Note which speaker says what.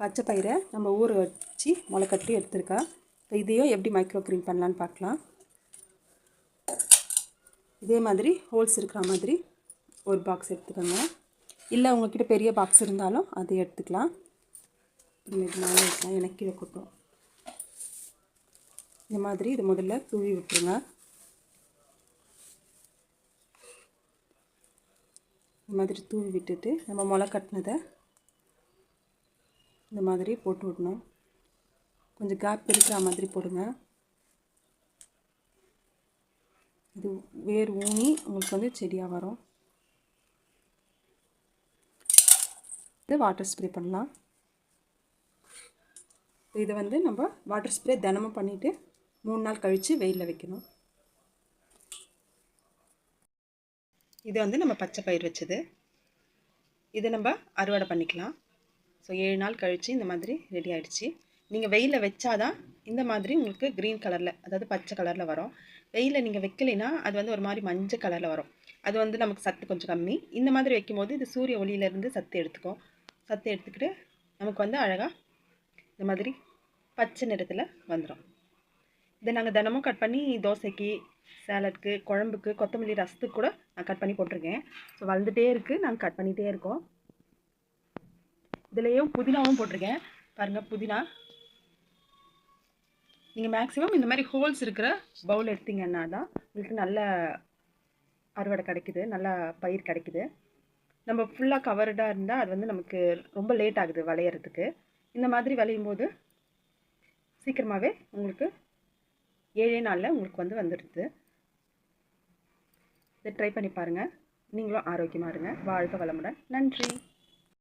Speaker 1: பச்சை பயிரை நம்ம ஊற வச்சு முளைக்கட்டி எடுத்துருக்கா. இப்போ இதையும் எப்படி மைக்ரோ க்ரீன் பண்ணலான்னு பார்க்கலாம். இதே மாதிரி ஹோல்ஸ் இருக்கிற மாதிரி ஒரு பாக்ஸ் எடுத்துக்கோங்க. இல்லை உங்கள்கிட்ட பெரிய பாக்ஸ் இருந்தாலும் அதை எடுத்துக்கலாம். இன்னைக்கு மேலே வைக்கலாம் எனக்கு கீழே கொட்டும். இந்த மாதிரி இது முதல்ல தூவி விட்டுருங்க. இந்த மாதிரி தூவி விட்டுட்டு நம்ம முளை கட்டினதை இந்த மாதிரி போட்டு விடணும். கொஞ்சம் கேப் இருக்கிற மாதிரி போடுங்க. இது வேர் ஊனி உங்களுக்கு வந்து செடியாக வரும். இது வாட்டர் ஸ்ப்ரே பண்ணலாம். இதை வந்து நம்ம வாட்டர் ஸ்ப்ரே தினமும் பண்ணிவிட்டு மூணு நாள் கழித்து வெயிலில் வைக்கணும். இது வந்து நம்ம பச்சை பயிர் வச்சது. இதை நம்ம அறுவடை பண்ணிக்கலாம். ஸோ ஏழு நாள் கழித்து இந்த மாதிரி ரெடி ஆகிடுச்சு நீங்கள் வெயிலில் வச்சாதான் இந்த மாதிரி உங்களுக்கு க்ரீன் கலரில் அதாவது பச்சை கலரில் வரும். வெயிலில் நீங்கள் வைக்கலைன்னா அது வந்து ஒரு மாதிரி மஞ்சள் கலரில் வரும். அது வந்து நமக்கு சத்து கொஞ்சம் கம்மி. இந்த மாதிரி வைக்கும்போது இது சூரிய ஒளியிலேருந்து சத்து எடுத்துக்கும். சத்து எடுத்துக்கிட்டு நமக்கு வந்து அழகாக இந்த மாதிரி பச்சை நிறத்தில் வந்துடும் இதை நாங்கள் தினமும் கட் பண்ணி தோசைக்கு சேலட்க்கு குழம்புக்கு கொத்தமல்லி ரசத்துக்கு கூட நான் கட் பண்ணி போட்டிருக்கேன். ஸோ வளர்ந்துட்டே இருக்குது நாங்கள் கட் பண்ணிகிட்டே இருக்கோம். இதுலேயும் புதினாவும் போட்டிருக்கேன். பாருங்கள் புதினா. நீங்கள் மேக்ஸிமம் இந்த மாதிரி ஹோல்ஸ் இருக்கிற பவுல் எடுத்தீங்கன்னா தான் உங்களுக்கு நல்ல அறுவடை கிடைக்குது நல்லா பயிர் கிடைக்குது. நம்ம ஃபுல்லாக கவர்டாக இருந்தால் அது வந்து நமக்கு ரொம்ப லேட் ஆகுது விளையிறதுக்கு. இந்த மாதிரி விளையும் போது சீக்கிரமாகவே உங்களுக்கு ஏழே நாளில் உங்களுக்கு வந்து வந்துடுது. இதை ட்ரை பண்ணி பாருங்கள் நீங்களும் ஆரோக்கியமாக இருங்க. வாழ்க வளமுடன். நன்றி.